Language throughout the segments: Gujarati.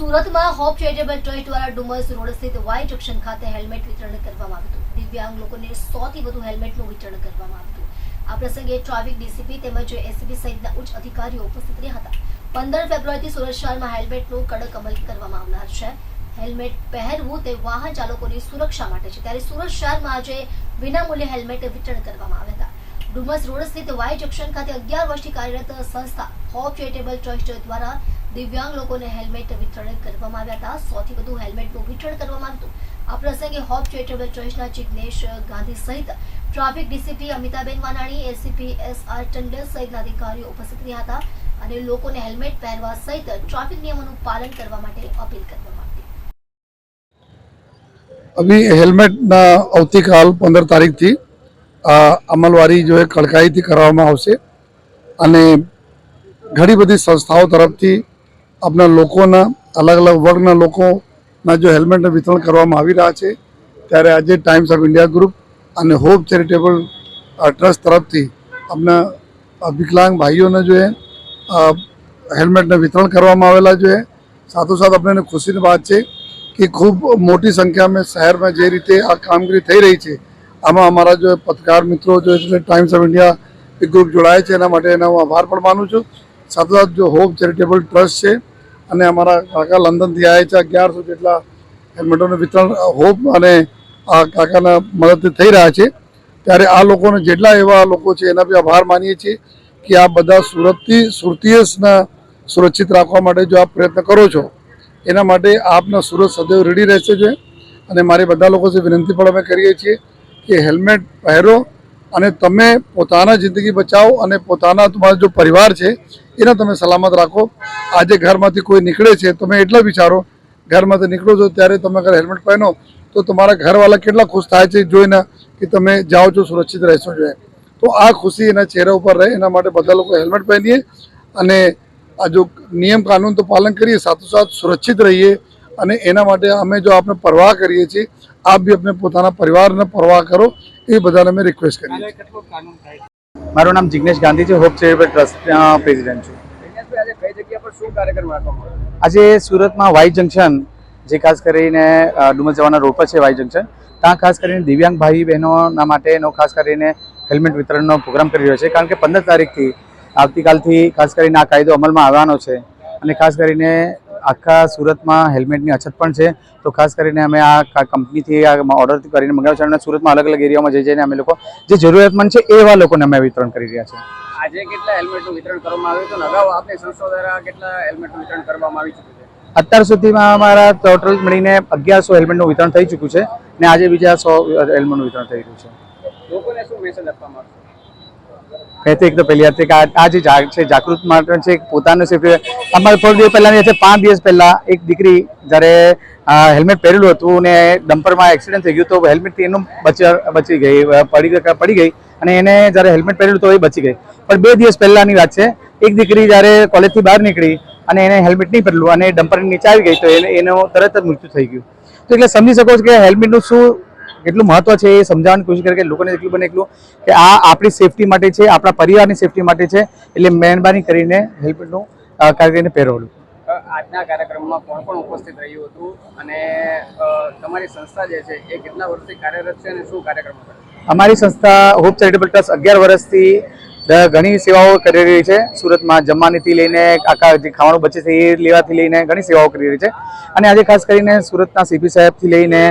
સુરતમાં હોપ ચેરિટેબલ ટ્રસ્ટ દ્વારા ડુમસ રોડ સ્થિત વાય જંકશન ખાતે હેલ્મેટ વિતરણ કરવામાં આવ્યું હતું. દિવ્યાંગ લોકોને સોથી વધુ હેલ્મેટનું વિતરણ કરવામાં આવ્યું હતું. આ પ્રસંગે ટ્રાફિક ડીસીપી તેમજ એસીપી સહિતના ઉચ્ચ અધિકારીઓ ઉપસ્થિત રહ્યા હતા. પંદર ફેબ્રુઆરીથી સુરત શહેરમાં હેલ્મેટનું કડક અમલ કરવામાં આવનાર છે. હેલ્મેટ પહેરવું તે વાહન ચાલકોની સુરક્ષા માટે છે. ત્યારે સુરત શહેરમાં આજે વિનામૂલ્યે હેલ્મેટ વિતરણ કરવામાં આવ્યા હતા. ડુમસ રોડ સ્થિત વાય જંકશન ખાતે અગિયાર વર્ષથી કાર્યરત સંસ્થા હોપ ચેરિટેબલ ટ્રસ્ટ દ્વારા દિવ્યાંગ લોકોને હેલ્મેટ વિતરણ કરવામાં આવ્યા હતા. સૌથી વધુ હેલ્મેટનું વિતરણ કરવામાં આવ્યું હતું. આ પ્રસંગે હોપ ચેરિટેબલ ટ્રસ્ટના જિજ્ઞેશ ગાંધી સહિત traffic DCP Amitaben Vanani, ACP S R Tandel સહિતના અધિકારીઓ ઉપસ્થિત રહ્યા હતા અને લોકોને હેલ્મેટ પહેરવા સહિત ટ્રાફિક નિયમોનું પાલન કરવા માટે અપીલ કરવામાં આવી અભી હેલ્મેટના આવતીકાલ પંદર તારીખથી અમલવારી જો એ કડકાઈથી કરવામાં આવશે અને ઘણી બધી સંસ્થાઓ તરફથી આપણા લોકોના અલગ અલગ વર્ગના લોકોના જો હેલ્મેટનું વિતરણ કરવામાં આવી રહ્યા છે, ત્યારે આજે ટાઈમ્સ ઓફ ઇન્ડિયા ગ્રુપ અને હોપ ચેરિટેબલ ટ્રસ્ટ તરફથી આપણા વિકલાંગ ભાઈઓને જો એ હેલ્મેટનું વિતરણ કરવામાં આવેલા એ, સાથોસાથ આપણને ખુશીની વાત છે કે ખૂબ મોટી સંખ્યામાં શહેરમાં જે રીતે આ કામગીરી થઈ રહી છે, આમાં અમારા જો પત્રકાર મિત્રો જો એટલે ટાઈમ્સ ઓફ ઇન્ડિયા એ ગ્રુપ જોડાય છે, એના માટે એના હું આભાર પણ માનું છું. સાથોસાથ જો હોપ ચેરિટેબલ ટ્રસ્ટ છે અને અમારા કાકા લંડનથી આવ્યા છે અગિયારસો જેટલા હેલ્મેટોનું વિતરણ હોપ અને આ કાકાના મદદથી થઈ રહ્યા છે. ત્યારે આ લોકોને જેટલા એવા લોકો છે એના બી આભાર માનીએ છીએ કે આ બધા સુરતથી, સુરતીયસના સુરક્ષિત રાખવા માટે જો આપ પ્રયત્ન કરો છો, એના માટે આપના સુરત સદૈવ રેડી રહેશે છે. અને મારી બધા લોકો વિનંતી પણ અમે કરીએ છીએ કે હેલ્મેટ પહેરો અને તમે પોતાના જિંદગી બચાવો અને પોતાના તમારો જો પરિવાર છે, એને તમે સલામત રાખો. આજે ઘરમાંથી કોઈ નીકળે છે, તમે એટલા વિચારો, ઘરમાંથી નીકળો છો, ત્યારે તમે અગર હેલ્મેટ પહેરો તો તમારા ઘરવાળા કેટલા ખુશ થાય છે જોઈને કે તમે જાઓ છો, સુરક્ષિત રહેશો જોઈએ તો આ ખુશી એના ચહેરા ઉપર રહે, એના માટે બધા લોકો હેલ્મેટ પહેરીએ અને આ જો નિયમ કાનૂન તો પાલન કરીએ સાથોસાથ સુરક્ષિત રહીએ અને એના માટે અમે જો આપણે પરવાહ કરીએ છીએ, આપ બી આપણે પોતાના પરિવારને પરવાહ કરો એ બધાને અમે રિક્વેસ્ટ કરીએ મારું નામ જિગ્નેશ ગાંધી છે. હોપ ચેરિટેબલ ટ્રસ્ટ પ્રેસિડેન્ટ છું. આજે કઈ જગ્યા પર શું કાર્યક્રમ રાખવામાં આવ્યો? આજે સુરતમાં વાઈ જંકશન જે ખાસ કરીને ડુમસ જવાના રોડ પર છે વાઈ જંકશન ત્યાં ખાસ કરીને દિવ્યાંગ ભાઈ બહેનોના માટેનો ખાસ કરીને હેલ્મેટ વિતરણનો પ્રોગ્રામ કરી રહ્યો છે. કારણ કે પંદર તારીખથી આવતીકાલથી ખાસ કરીને આ કાયદો અમલમાં આવવાનો છે. અને ખાસ કરીને આખા સુરતમાં હેલ્મેટની અછત પણ છે. તો ખાસ કરીને અમે આ કંપનીથી આ ઓર્ડર કરીને મંગાવ્યો છે અને સુરતમાં અલગ અલગ એરિયામાં જઈ જઈને અમે લોકો જે જરૂરિયાતમંદ છે એવા લોકોને અમે વિતરણ કરી રહ્યા છીએ. આજે કેટલા હેલ્મેટનું વિતરણ કરવામાં આવ્યું હતું? અગાઉ આપની સંસ્થા દ્વારા કેટલા હેલ્મેટનું વિતરણ કરવામાં આવી ચૂક્યું છે? અત્યાર સુધીમાં અમારા ટોટલ મળીને અગિયારસો હેલ્મેટનું વિતરણ થઈ ચૂક્યું છે ને આજે બીજા સો હેલ્મેટનું વિતરણ થઈ રહ્યું છે. લોકોને શું મેસેજ આપવામાં આવશે? મેં તો પહેલી હતી કે આ જે છે, જાગૃત માટે છે પોતાનું સેફ્ટી અમારે થોડા દિવસ પહેલાની છે પાંચ દિવસ પહેલાં એક દીકરી જ્યારે હેલ્મેટ પહેરેલું હતું ને ડમ્પરમાં એક્સિડન્ટ થઈ ગયું તો હેલ્મેટથી એનું બચી બચી ગઈ પડી પડી ગઈ અને એને જ્યારે હેલ્મેટ પહેરેલું તો એ બચી ગઈ. પણ બે દિવસ પહેલાંની વાત છે, એક દીકરી જ્યારે કોલેજથી બહાર નીકળી અને એને હેલ્મેટ નહીં પહેરેલું અને ડમ્પરની નીચે આવી ગઈ તો એને એનું તરત જ મૃત્યુ થઈ ગયું. તો એટલે સમજી શકો છો કે હેલ્મેટનું શું કેટલું મહત્વ છે એ સમજાવવાની કોશિશ કરે કે લોકોને એટલું બને એટલું કે આ આપણી સેફટી માટે છે આપણા પરિવારની સેફટી માટે છે એટલે મહેરબાની કરીને હેલ્મેટનું અ, કરીને પહેરવલું આજના કાર્યક્રમમાં કોણ કોણ ઉપસ્થિત રહ્યું હતું અને તમારી સંસ્થા જે છે એ કેટલા વર્ષથી કાર્યરત છે અને શું કાર્યક્રમ છે? અમારી સંસ્થા હોપ ચેરિટેબલ ટ્રસ્ટ અગિયાર વર્ષથી ઘણી સેવાઓ કરી રહી છે. સુરતમાં જમવાનીથી લઈને આખા જે ખાવાનું બચે છે એ લેવાથી લઈને ઘણી સેવાઓ કરી રહી છે. અને આજે ખાસ કરીને સુરતના સીપી સાહેબથી લઈને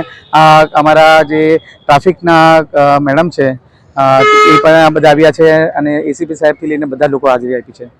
અમારા જે ટ્રાફિકના મેડમ છે એ પણ બધા આવ્યા છે અને એસીપી સાહેબથી લઈને બધા લોકો હાજરી આપી છે.